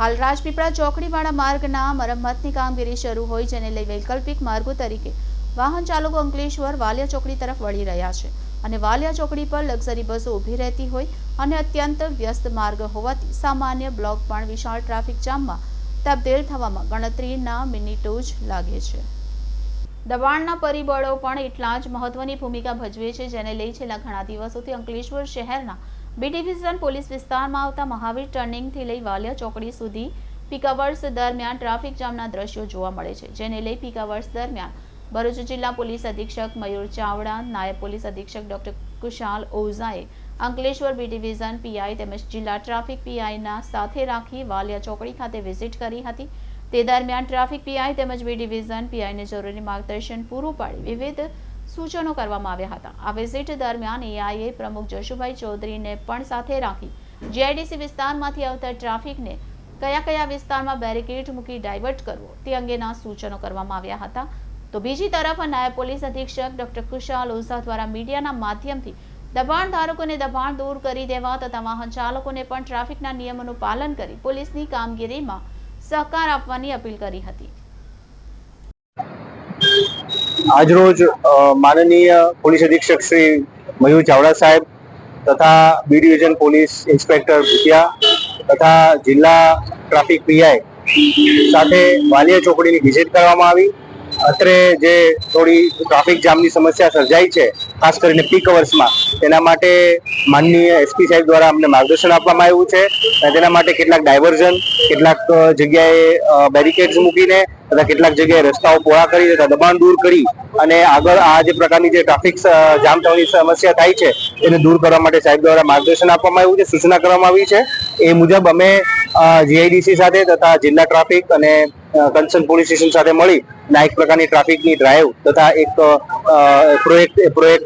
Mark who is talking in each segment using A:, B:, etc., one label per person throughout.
A: હાલ રાજપીપળા ચોકડીવાળા માર્ગના મરમ્મતની કામગીરી શરૂ હોય જેને લઈ વૈકલ્પિક માર્ગો તરીકે વાહન ચાલકો અંકલેશ્વર વાલિયા ચોકડી તરફ વળી રહ્યા છે અને વાલિયા ચોકડી પર લક્ઝરી બસો ઊભી રહેતી હોય અને અત્યંત વ્યસ્ત માર્ગ હોવાથી સામાન્ય બ્લોક પણ વિશાળ ટ્રાફિક જામમાં તબદેલ થવામાં ગણતરીના મિનિટો જ લાગે છે. દબાણના પરિબળો પણ એટલા જ મહત્વની ભૂમિકા ભજવે છે જેને લઈ છેલ્લા ઘણા દિવસોથી અંકલેશ્વર શહેરના બી ડિવિઝન પોલીસ વિસ્તારમાં આવતા મહાવીર ટર્નિંગથી લઈ વાલિયા ચોકડી સુધી પીકાવર્સ દરમિયાન ટ્રાફિક જામના દ્રશ્યો જોવા મળે છે. જેને લઈ પીકાવર્સ દરમિયાન ભરૂચ જિલ્લા પોલીસ અધિક્ષક મયુર ચાવડા, નાયબ પોલીસ અધિક્ષક ડોક્ટર કુશાલ ઓઝાએ અંકલેશ્વર બી ડિવિઝન પીઆઈ તેમજ જિલ્લા ટ્રાફિક પીઆઈના સાથે રાખી વાલિયા ચોકડી ખાતે વિઝિટ કરી હતી. તે દરમિયાન ટ્રાફિક પીઆઈ તેમજ બી ડિવિઝન પીઆઈને જરૂરી માર્ગદર્શન પૂરું પાડી. વિવિધ સૂચનો કરવામાં આવ્યા હતા. આ વિઝિટ દરમિયાન એઆઈએ પ્રમુખ જશુભાઈ ચૌધરીને પણ સાથે રાખી જીઆઈડીસી વિસ્તારમાંથી આવતા ટ્રાફિકને કયા કયા વિસ્તારમાં બેરિકેડ મૂકી ડાયવર્ટ કરવો તે અંગેના સૂચનો કરવામાં આવ્યા હતા. તો બીજી તરફ નાયબ પોલીસ અધિક્ષક ડોક્ટર કુશાલ ઓઝા દ્વારા મીડિયાના માધ્યમથી દબાણ ધારકોને દબાણ દૂર કરી દેવા તથા વાહન ચાલકોને પણ ટ્રાફિકના નિયમોનું પાલન કરી પોલીસની કામગીરીમાં સહકાર આપવાની અપીલ કરી હતી.
B: આજરોજ માનનીય પોલીસ અધિક્ષક શ્રી મયુર ચાવડા સાહેબ તથા B division police inspector Bhutiya તથા જિલ્લા ટ્રાફિક પીઆઈ સાથે વાલિયા ચોકડીની વિઝિટ કરવામાં આવી. અત્રે જે થોડી ટ્રાફિક જામની સમસ્યા સર્જાઈ છે ખાસ કરીને પીક અવર્સમાં તેના માટે માનનીય એસપી સાહેબ દ્વારા અમને માર્ગદર્શન આપવામાં આવ્યું છે અને તેના માટે કેટલાક ડાયવર્ઝન કેટલાક જગ્યાએ બેરિકેડ્સ મૂકીને તથા કેટલાક જગ્યાએ રસ્તાઓ પહોળા કરી તથા દબાણ દૂર કરી અને આગળ આ જે પ્રકારની જે ટ્રાફિક જામ થવાની સમસ્યા થાય છે એને દૂર કરવા માટે સાહેબ દ્વારા માર્ગદર્શન આપવામાં આવ્યું છે, સૂચના કરવામાં આવી છે. એ મુજબ અમે જીઆઈડીસી સાથે તથા જિલ્લા ટ્રાફિક અને કન્સર્ન પોલીસ સ્ટેશન સાથે મળી ના એક પ્રકારની ટ્રાફિકની ડ્રાઈવ તથા એક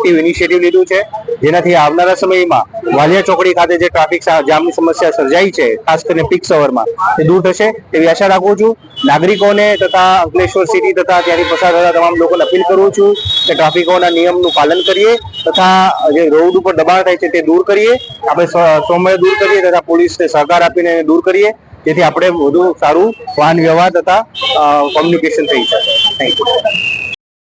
B: પ્રોએક્ટિવ ઇનિશિયેટિવ લીધું છે. જેનાથી આવનારા સમયમાં વાલિયા ચોકડી ખાતે જે ટ્રાફિક જામની સમસ્યા સર્જાઈ છે, ખાસ કરીને પીક સવરમાં તે દૂર થશે તેવી આશા રાખું છું. નાગરિકોને તથા અંકલેશ્વર સિટી તથા ત્યાંથી પસાર થતા તમામ લોકોને અપીલ કરું છું કે ટ્રાફિકોના નિયમનું પાલન કરીએ તથા જે રોડ ઉપર દબાણ થાય છે તે દૂર કરીએ. આપણે સોમવારે દૂર કરીએ તથા પોલીસને સહકાર આપીને દૂર કરીએ. જેથી આપણે વધુ સારું વાહન વ્યવહાર તથા કોમ્યુનિકેશન થઈ શકે. Thank you